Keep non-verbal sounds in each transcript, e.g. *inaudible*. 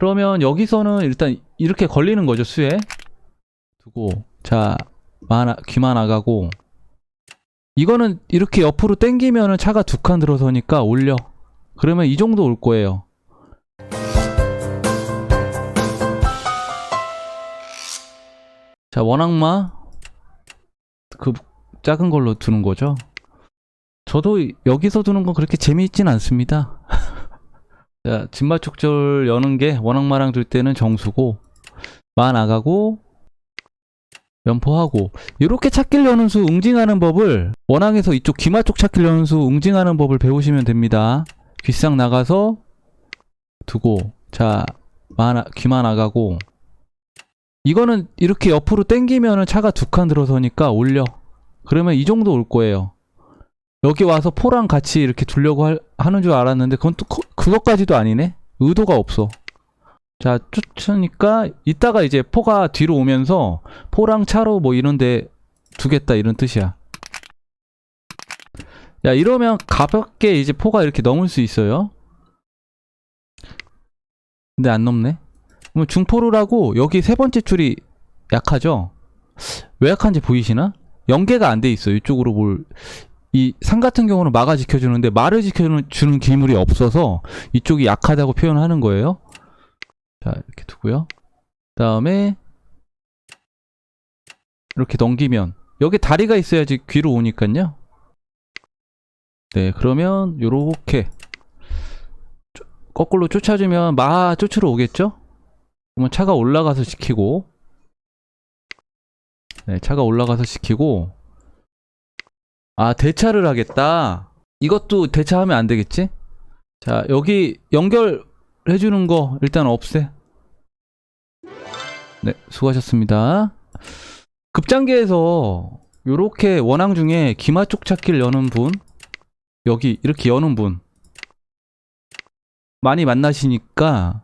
그러면 여기서는 일단 이렇게 걸리는 거죠, 수에. 두고. 자, 만, 귀만 나가고. 이거는 이렇게 옆으로 당기면은 차가 두 칸 들어서니까 올려. 그러면 이 정도 올 거예요. 자, 원악마. 그 작은 걸로 두는 거죠. 저도 여기서 두는 건 그렇게 재미있진 않습니다. *laughs* 자, 진마축절 여는 게 원악마랑 둘 때는 정수고, 마 나가고, 면포하고, 이렇게 찾길 여는 수 응징하는 법을, 원앙에서 이쪽 귀마 쪽 찾길 여는 수 응징하는 법을 배우시면 됩니다. 귀쌍 나가서, 두고, 자, 마, 나- 귀마 나가고, 이거는 이렇게 옆으로 당기면은 차가 두 칸 들어서니까 올려. 그러면 이 정도 올 거예요. 여기 와서 포랑 같이 이렇게 두려고 할- 하는 줄 알았는데 그건 또 거- 그것까지도 아니네. 의도가 없어. 자, 쫓으니까 이따가 이제 포가 뒤로 오면서 포랑 차로 뭐 이런데 두겠다 이런 뜻이야. 야, 이러면 가볍게 이제 포가 이렇게 넘을 수 있어요. 근데 안 넘네. 그러면 중포루라고 여기 세 번째 줄이 약하죠? 왜 약한지 보이시나? 연계가 안 돼 있어. 이쪽으로 뭘 이상 같은 경우는 마가 지켜주는데 마를 지켜주는 기물이 없어서 이쪽이 약하다고 표현하는 거예요. 자 이렇게 두고요. 다음에 이렇게 넘기면 여기 다리가 있어야지 귀로 오니까요. 네 그러면 요렇게 쪼- 거꾸로 쫓아주면 마 쫓으러 오겠죠? 그러면 차가 올라가서 시키고 네 차가 올라가서 시키고 아, 대차를 하겠다. 이것도 대차하면 안 되겠지? 자, 여기 연결해주는 거 일단 없애. 네, 수고하셨습니다. 급장기에서 요렇게 원앙 중에 기마 쪽 찾기를 여는 분, 여기 이렇게 여는 분, 많이 만나시니까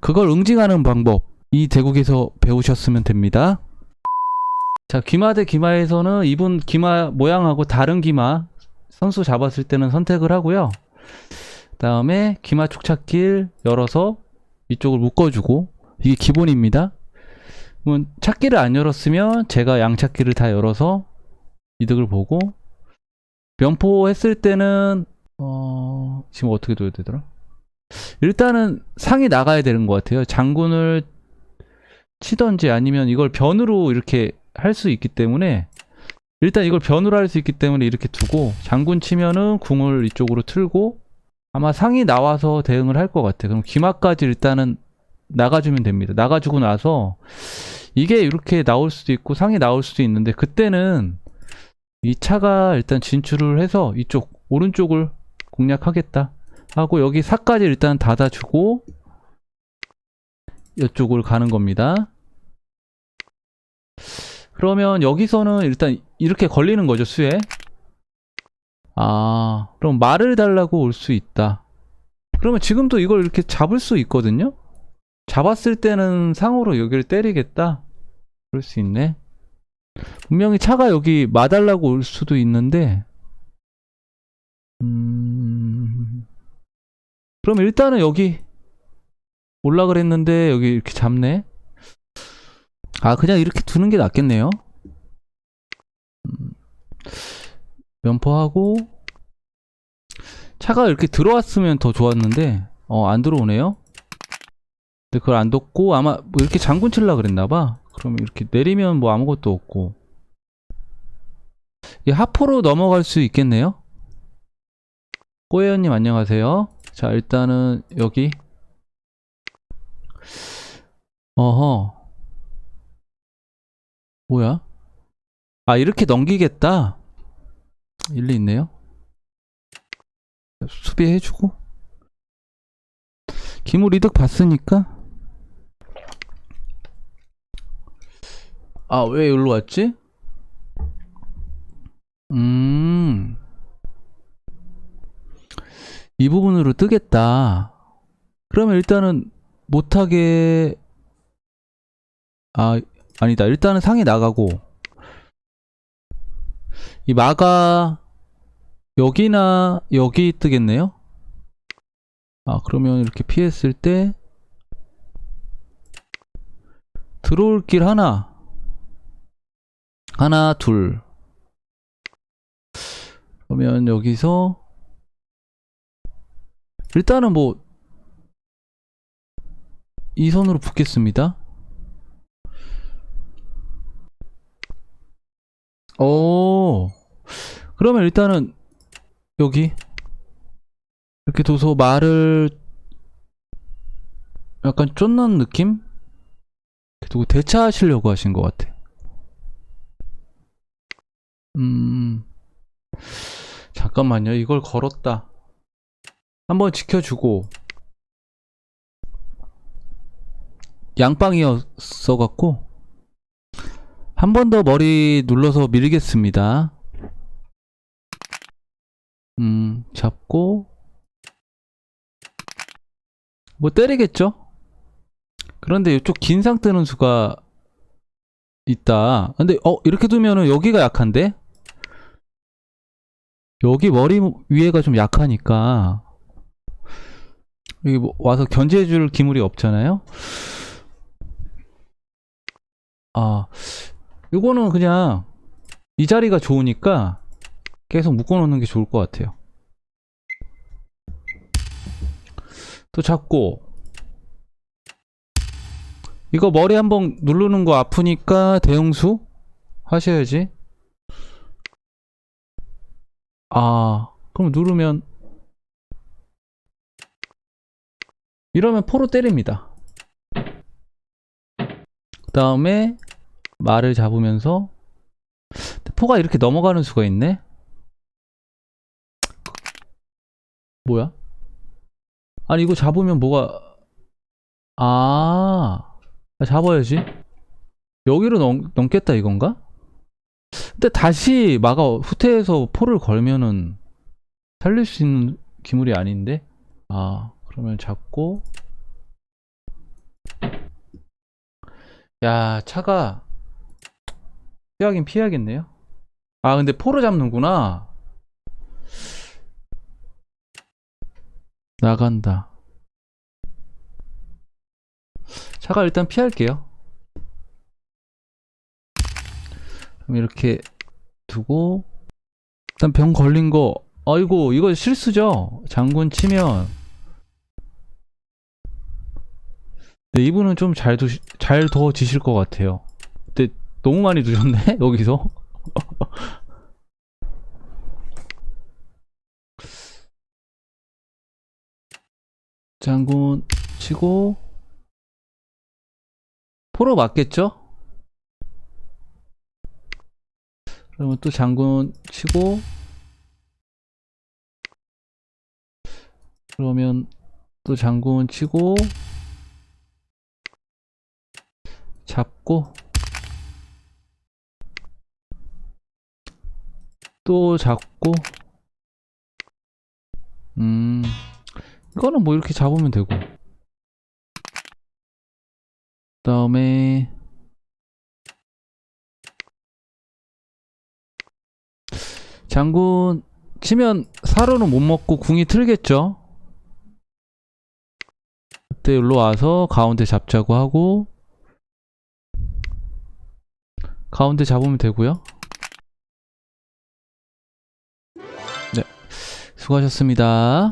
그걸 응징하는 방법, 이 대국에서 배우셨으면 됩니다. 자, 기마 대 기마에서는 이분 기마 모양하고 다른 기마 선수 잡았을 때는 선택을 하고요. 다음에 기마 축찾길 열어서 이쪽을 묶어주고 이게 기본입니다. 그러면 찾기를 안 열었으면 제가 양찾기를 다 열어서 이득을 보고 면포 했을 때는 어 지금 어떻게 둬야 되더라? 일단은 상이 나가야 되는 것 같아요. 장군을 치던지 아니면 이걸 변으로 이렇게 할 수 있기 때문에 일단 이걸 변으로 할 수 있기 때문에 이렇게 두고 장군 치면은 궁을 이쪽으로 틀고 아마 상이 나와서 대응을 할 것 같아. 그럼 기마까지 일단은 나가주면 됩니다. 나가주고 나서 이게 이렇게 나올 수도 있고 상이 나올 수도 있는데 그때는 이 차가 일단 진출을 해서 이쪽 오른쪽을 공략하겠다 하고 여기 사까지 일단 닫아주고 이쪽을 가는 겁니다. 그러면 여기서는 일단 이렇게 걸리는 거죠, 수에. 아, 그럼 말을 달라고 올 수 있다. 그러면 지금도 이걸 이렇게 잡을 수 있거든요? 잡았을 때는 상으로 여기를 때리겠다? 그럴 수 있네. 분명히 차가 여기 마달라고 올 수도 있는데, 음, 그럼 일단은 여기 올라 그랬는데 여기 이렇게 잡네? 아, 그냥 이렇게 두는 게 낫겠네요. 음, 면포하고 차가 이렇게 들어왔으면 더 좋았는데 어, 안 들어오네요. 근데 그걸 안 뒀고 아마 뭐 이렇게 장군 칠라 그랬나봐. 그러면 이렇게 내리면 뭐 아무것도 없고 이 하포로 넘어갈 수 있겠네요. 꼬예언님 안녕하세요. 자 일단은 여기 어허 뭐야? 아, 이렇게 넘기겠다. 일리 있네요. 수비해주고. 기물 이득 봤으니까. 아, 왜 여기로 왔지? 음. 이 부분으로 뜨겠다. 그러면 일단은 못하게, 아, 아니다. 일단은 상이 나가고 이 마가 여기나 여기 뜨겠네요. 아 그러면 이렇게 피했을 때 들어올 길 하나. 하나, 둘. 그러면 여기서 일단은 뭐 이 선으로 붙겠습니다. 오. 그러면 일단은 여기 이렇게 둬서 말을 약간 쫓는 느낌? 이렇게 두고 대차하시려고 하신 것 같아. 음. 잠깐만요. 이걸 걸었다. 한번 지켜주고. 양빵이었어 갖고. 한 번 더 머리 눌러서 밀겠습니다. 음, 잡고. 뭐 때리겠죠? 그런데 이쪽 긴상 뜨는 수가 있다. 근데, 어, 이렇게 두면은 여기가 약한데? 여기 머리 위에가 좀 약하니까 여기 뭐 와서 견제해줄 기물이 없잖아요. 아, 이거는 그냥 이 자리가 좋으니까 계속 묶어 놓는 게 좋을 것 같아요. 또 잡고 이거 머리 한번 누르는 거 아프니까 대응수 하셔야지. 아, 그럼 누르면 이러면 포로 때립니다. 그 다음에 말을 잡으면서 포가 이렇게 넘어가는 수가 있네. 뭐야? 아니 이거 잡으면 뭐가 아 잡아야지. 여기로 넘, 넘겠다 이건가? 근데 다시 마가 후퇴해서 포를 걸면은 살릴 수 있는 기물이 아닌데? 아, 그러면 잡고. 야, 차가 피하긴 피해야겠네요. 아, 근데 포를 잡는구나. 나간다. 차가 일단 피할게요. 그럼 이렇게 두고 일단 병 걸린 거 아이고 이거 실수죠 장군 치면 네, 이분은 좀잘 두시 잘 도와지실 것 같아요 근데 너무 많이 두셨네 *laughs* 여기서 장군 치고 포로 맞겠죠? 그러면 또 장군 치고 그러면 또 장군 치고 잡고 또 잡고 음 이거는 뭐 이렇게 잡으면 되고 그 다음에 장군 치면 사로는 못 먹고 궁이 틀겠죠. 그때 일로 와서 가운데 잡자고 하고 가운데 잡으면 되고요. 수고하셨습니다.